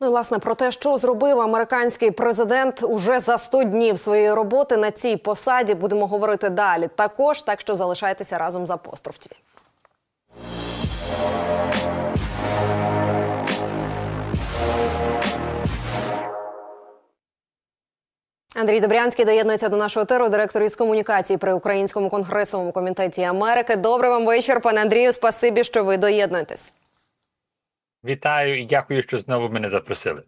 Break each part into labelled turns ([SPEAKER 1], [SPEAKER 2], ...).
[SPEAKER 1] Ну і власне про те, що зробив американський президент уже за 100 днів своєї роботи на цій посаді, будемо говорити далі. Також так що залишайтеся разом з Апостроф ТВ. Андрій Добрянський доєднується до нашого теру, директор із комунікації при українському конгресовому комітеті Америки. Добрий вам вечір, пане Андрію. Спасибі, що ви доєднуєтесь.
[SPEAKER 2] Вітаю і дякую, що знову мене запросили.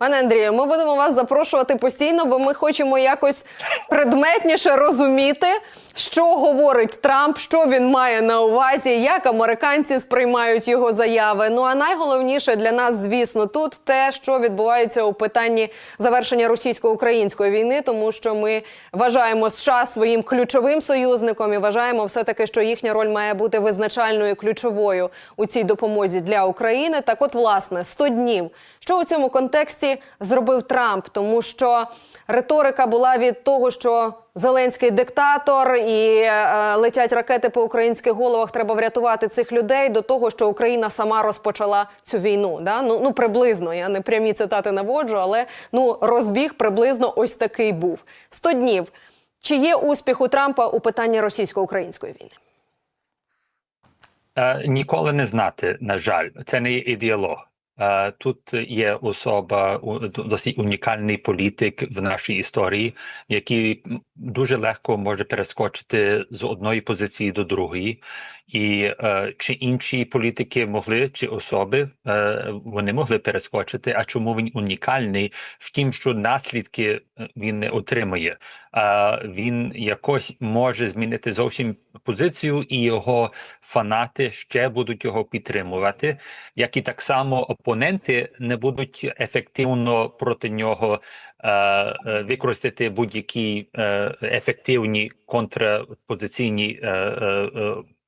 [SPEAKER 1] Пане Андрію, ми будемо вас запрошувати постійно, бо ми хочемо якось предметніше розуміти, що говорить Трамп, що він має на увазі, як американці сприймають його заяви. Ну а найголовніше для нас, звісно, тут те, що відбувається у питанні завершення російсько-української війни, тому що ми вважаємо США своїм ключовим союзником і вважаємо все таки, що їхня роль має бути визначальною і ключовою у цій допомозі для України. Так, от, власне, 100 днів. Що у цьому контексті зробив Трамп? Тому що риторика була від того, що Зеленський диктатор і е, летять ракети по українських головах. Треба врятувати цих людей до того, що Україна сама розпочала цю війну. Да? Ну, ну приблизно я не прямі цитати наводжу, але ну розбіг приблизно ось такий був. 100 днів. Чи є успіх у Трампа у питанні російсько-української війни?
[SPEAKER 2] Е, ніколи не знати, на жаль, це не є ідеолог. Е, Тут є особа досить унікальний політик в нашій історії, який дуже легко може перескочити з одної позиції до другої. І е, чи інші політики могли, чи особи е, вони могли перескочити. А чому він унікальний? В тім, що наслідки е, він не отримує. Е, він якось може змінити зовсім позицію, і його фанати ще будуть його підтримувати, як і так само опоненти не будуть ефективно проти нього е, е, використати будь-які ефективні контрпозиційні.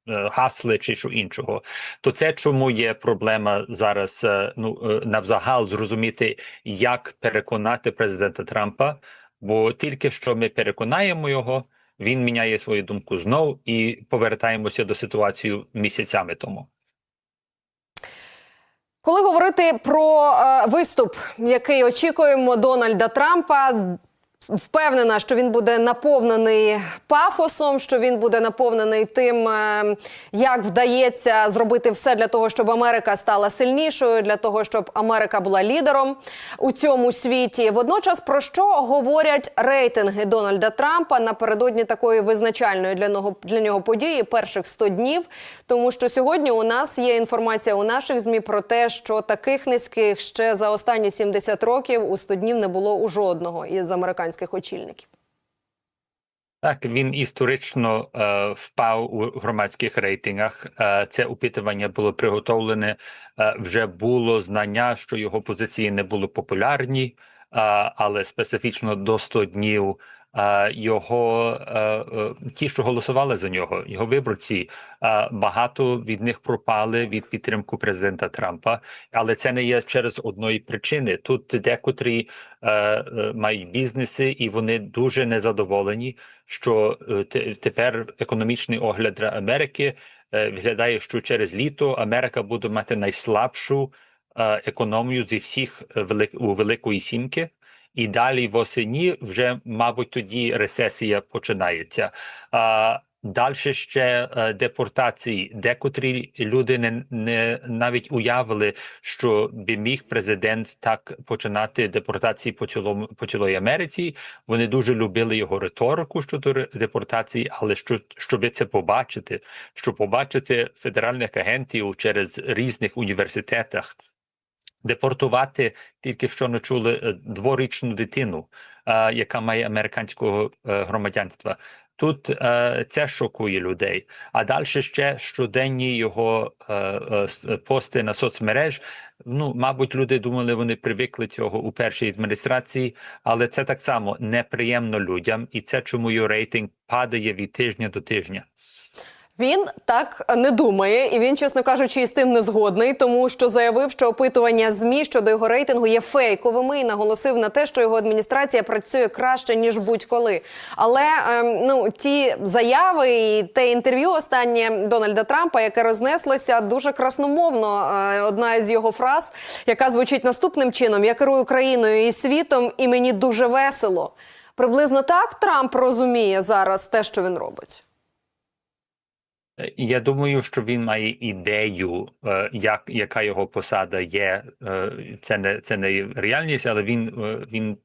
[SPEAKER 2] Е, Гасли чи що іншого, то це чому є проблема зараз е, ну е, навзагал зрозуміти, як переконати президента Трампа, бо тільки що ми переконаємо його, він міняє свою думку знов і повертаємося до ситуації місяцями тому.
[SPEAKER 1] Коли говорити про е, виступ, який очікуємо Дональда Трампа, впевнена, що він буде наповнений пафосом, що він буде наповнений тим, е, як вдається зробити все для того, щоб Америка стала сильнішою, для того, щоб Америка була лідером у цьому світі. Водночас про що говорять рейтинги Дональда Трампа напередодні такої визначальної для нього для нього події перших 100 днів. Тому що сьогодні у нас є інформація у наших змі про те, що таких низьких ще за останні 70 років у 100 днів не було у жодного із американських очільників.
[SPEAKER 2] Так, він історично е, впав у громадських рейтингах. Е, це опитування було приготовлене. Е, вже було знання, що його позиції не були популярні, е, але специфічно до 100 днів його е, е, ті, що голосували за нього, його виборці, багато від них пропали від підтримку президента Трампа. Але це не є через одної причини. Тут декотрі е, мають бізнеси, і вони дуже незадоволені, що тепер економічний огляд Америки виглядає, що через літо Америка буде мати найслабшу економію зі всіх у Великої Сімки. І далі восені вже, мабуть, тоді рецесія починається. А, Далі ще е, депортації. Декотрі люди не, не навіть уявили, що би міг президент так починати депортації по цілому по цілої Америці. Вони дуже любили його риторику щодо депортації, але що щоб це побачити, щоб побачити федеральних агентів через різних університетах. Депортувати тільки що не чули е, дворічну дитину, е, яка має американського е, громадянства. Тут е, це шокує людей. А далі ще щоденні його е, пости на соцмереж. Ну, мабуть, люди думали, вони привикли цього у першій адміністрації, але це так само неприємно людям, і це чому його рейтинг падає від тижня до тижня.
[SPEAKER 1] Він так не думає, і він, чесно кажучи, із тим не згодний, тому що заявив, що опитування змі щодо його рейтингу є фейковими, і наголосив на те, що його адміністрація працює краще ніж будь-коли. Але ем, ну ті заяви і те інтерв'ю останнє Дональда Трампа, яке рознеслося дуже красномовно. Е, одна з його фраз, яка звучить наступним чином: Я керую країною і світом, і мені дуже весело. Приблизно так Трамп розуміє зараз те, що він робить.
[SPEAKER 2] Е, Я думаю, що він має ідею, е, як яка його посада є. Е, Це не це не реальність, але він він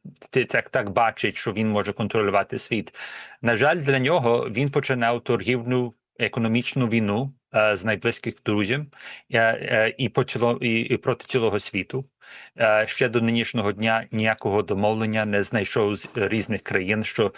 [SPEAKER 2] так, так бачить, що він може контролювати світ. На жаль, для нього він починав торгівну економічну війну з найблизьких друзів і почало і, проти цілого світу. Ще до нинішнього дня ніякого домовлення не знайшов з різних країн, що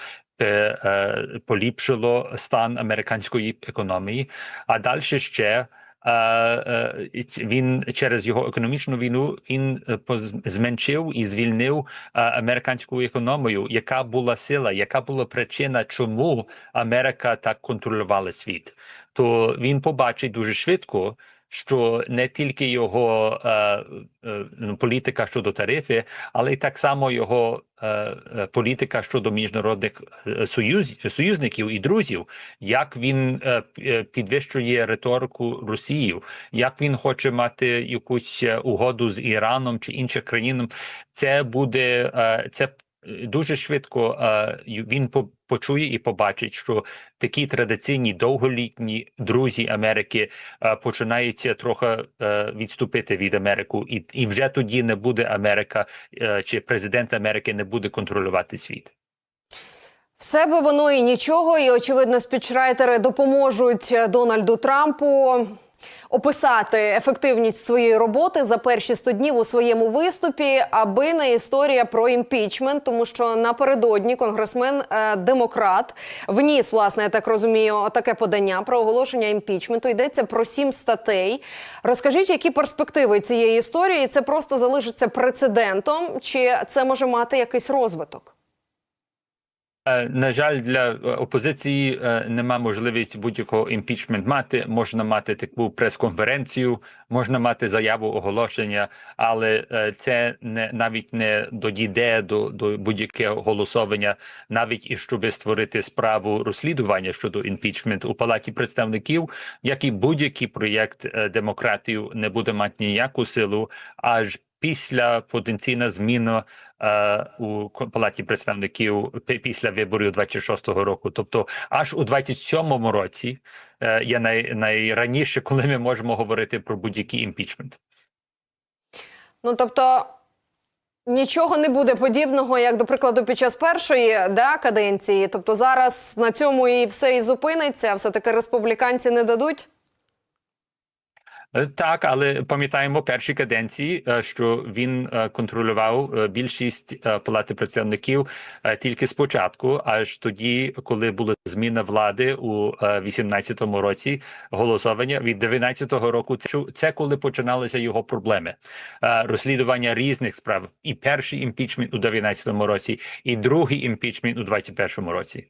[SPEAKER 2] поліпшило стан американської економії. А далі ще е, е, він через його економічну війну він е, зменшив і звільнив е, американську економію, яка була сила, яка була причина, чому Америка так контролювала світ. То він побачить дуже швидко. Що не тільки його е, е, ну, політика щодо тарифи, але й так само його е, е, політика щодо міжнародних е, союз, союзників і друзів, як він е, е, підвищує риторику Росії, як він хоче мати якусь угоду з Іраном чи іншим країнам, це буде е, це. Дуже швидко він по- почує і побачить, що такі традиційні довголітні друзі Америки починаються трохи е, відступити від Америки, і, і вже тоді не буде Америка е, чи президент Америки не буде контролювати світ.
[SPEAKER 1] Все би воно і нічого, і очевидно, спічрайтери допоможуть е, Дональду Трампу описати ефективність своєї роботи за перші 100 днів у своєму виступі, аби не історія про імпічмент, тому що напередодні конгресмен е, демократ вніс, власне, я так розумію, таке подання про оголошення імпічменту. Йдеться про сім статей. Розкажіть, які перспективи цієї історії? Це просто залишиться прецедентом, чи це може мати якийсь розвиток?
[SPEAKER 2] Е, На жаль, для е, опозиції е, нема можливості будь-якого імпічмент мати. Можна мати таку прес-конференцію, можна мати заяву оголошення, але це не навіть не додійде до, до будь-якого голосування, навіть і щоб створити справу розслідування щодо імпічмент у палаті представників, як і будь-який проєкт демократів не буде мати ніяку силу, аж після потенційна зміна е, у палаті представників після виборів 26-го року. Тобто, аж у 27-му році е, є най, найраніше, коли ми можемо говорити про будь-який імпічмент.
[SPEAKER 1] Ну тобто нічого не буде подібного, як до прикладу, під час першої да, каденції. Тобто зараз на цьому і все і зупиниться. Все таки республіканці не дадуть.
[SPEAKER 2] Е, Так, але пам'ятаємо перші каденції, е, що він е, контролював більшість палати представників е, тільки спочатку, аж тоді, коли була зміна влади у 18-му році, голосування від 19-го року. Це це коли починалися його проблеми, розслідування різних справ. І перший імпічмент у 19-му році, і другий імпічмент у 21-му році.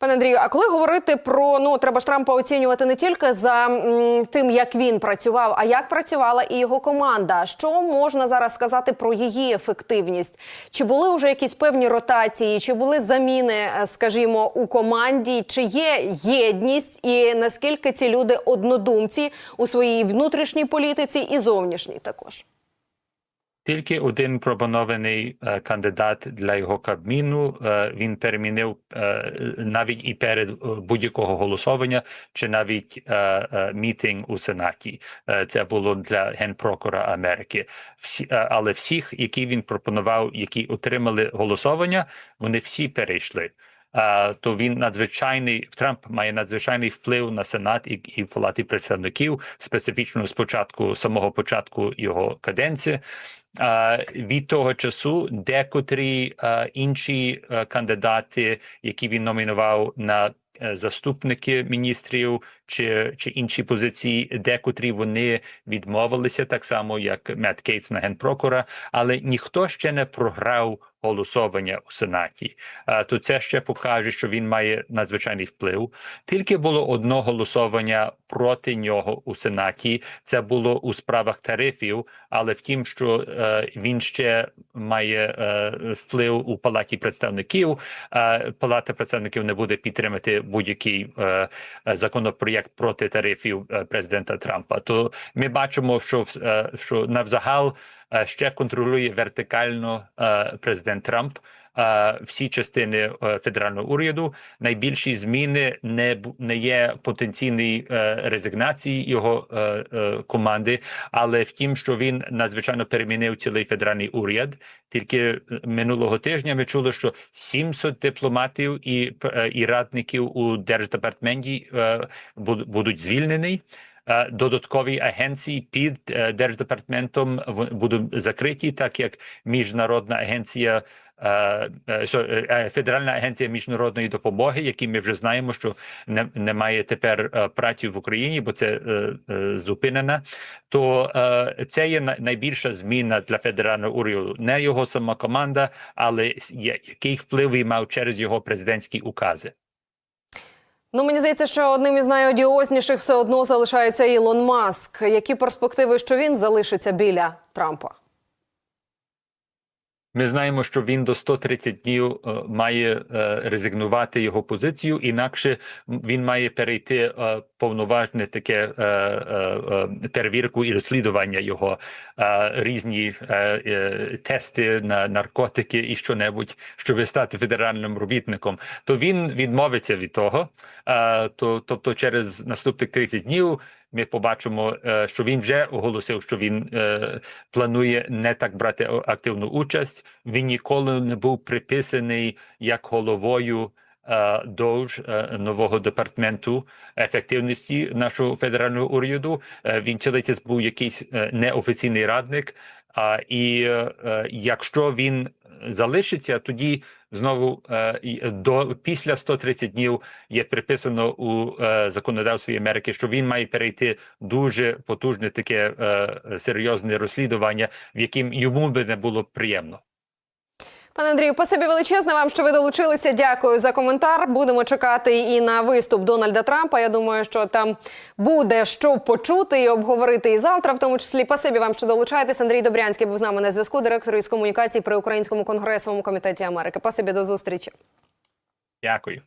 [SPEAKER 1] Пане Андрію, а коли говорити про ну треба ж Трампа оцінювати не тільки за м, тим, як він працював, а як працювала і його команда. Що можна зараз сказати про її ефективність? Чи були вже якісь певні ротації, чи були заміни, е, скажімо, у команді? Чи є єдність, і наскільки ці люди однодумці у своїй внутрішній політиці і зовнішній також?
[SPEAKER 2] Тільки один пропонований е, кандидат для його кабміну. Е, він перемінив е, навіть і перед будь-якого голосування, чи навіть мітинг у Сенаті. Це було для генпрокура Америки. Але всіх, які він пропонував, які отримали голосування, вони всі перейшли. То він надзвичайний Трамп має надзвичайний вплив на сенат і, і палати представників, специфічно спочатку самого початку його каденції. Е, від того часу декотрі інші кандидати, які він номінував на е, заступники міністрів чи, чи інші позиції, декотрі вони відмовилися так само, як Мет Кейтс на генпрокура, але ніхто ще не програв голосування у Сенаті, е, то це ще покаже, що він має надзвичайний вплив. Тільки було одне голосування проти нього у Сенаті. Це було у справах тарифів, але втім, що е, він ще має е, вплив у палаті представників. Палата представників не буде підтримати будь-який законопроєкт проти тарифів президента Трампа. То ми бачимо, що що навзагал ще контролює вертикально е, президент Трамп. е, Всі частини е, федерального уряду найбільші зміни не не є потенційної е, резигнації його е, е, команди, але втім, що він надзвичайно перемінив цілий федеральний уряд. Тільки е, минулого тижня ми чули, що 700 дипломатів і, е, і радників у держдепартаменті е, будуть звільнені. Е, Додаткові агенції під е, держдепартаментом будуть закриті, так як міжнародна агенція, е, Федеральна агенція міжнародної допомоги, які ми вже знаємо, що не, немає тепер е, праці в Україні, бо це е, зупинена. То е, це є найбільша зміна для федерального уряду. Не його сама команда, але який вплив він мав через його президентські укази.
[SPEAKER 1] Ну мені здається, що одним із найодіозніших все одно залишається Ілон Маск. Які перспективи, що він залишиться біля Трампа?
[SPEAKER 2] Ми знаємо, що він до 130 днів е, має е, резигнувати його позицію, інакше він має перейти е, повноважне таке перевірку і розслідування його різні тести на наркотики і що-небудь, щоб стати федеральним робітником. То він відмовиться від того. То, тобто, через наступних 30 днів ми побачимо, е, що він вже оголосив, що він е, планує не так брати активну участь. Він ніколи не був приписаний як головою. до е, нового департаменту ефективності нашого федерального уряду він цілий був якийсь неофіційний радник. А і е, якщо він залишиться, тоді знову е, до після 130 днів є приписано у е, законодавстві Америки, що він має перейти дуже потужне таке е, серйозне розслідування, в яким йому би не було приємно.
[SPEAKER 1] Пане Андрію, спасибі величезне вам, що ви долучилися. Дякую за коментар. Будемо чекати і на виступ Дональда Трампа. Я думаю, що там буде що почути і обговорити і завтра, в тому числі. Спасибі вам, що долучаєтесь. Андрій Добрянський був з нами на зв'язку, директор із комунікацій при Українському конгресовому комітеті Америки. Спасибі до зустрічі.
[SPEAKER 2] Дякую.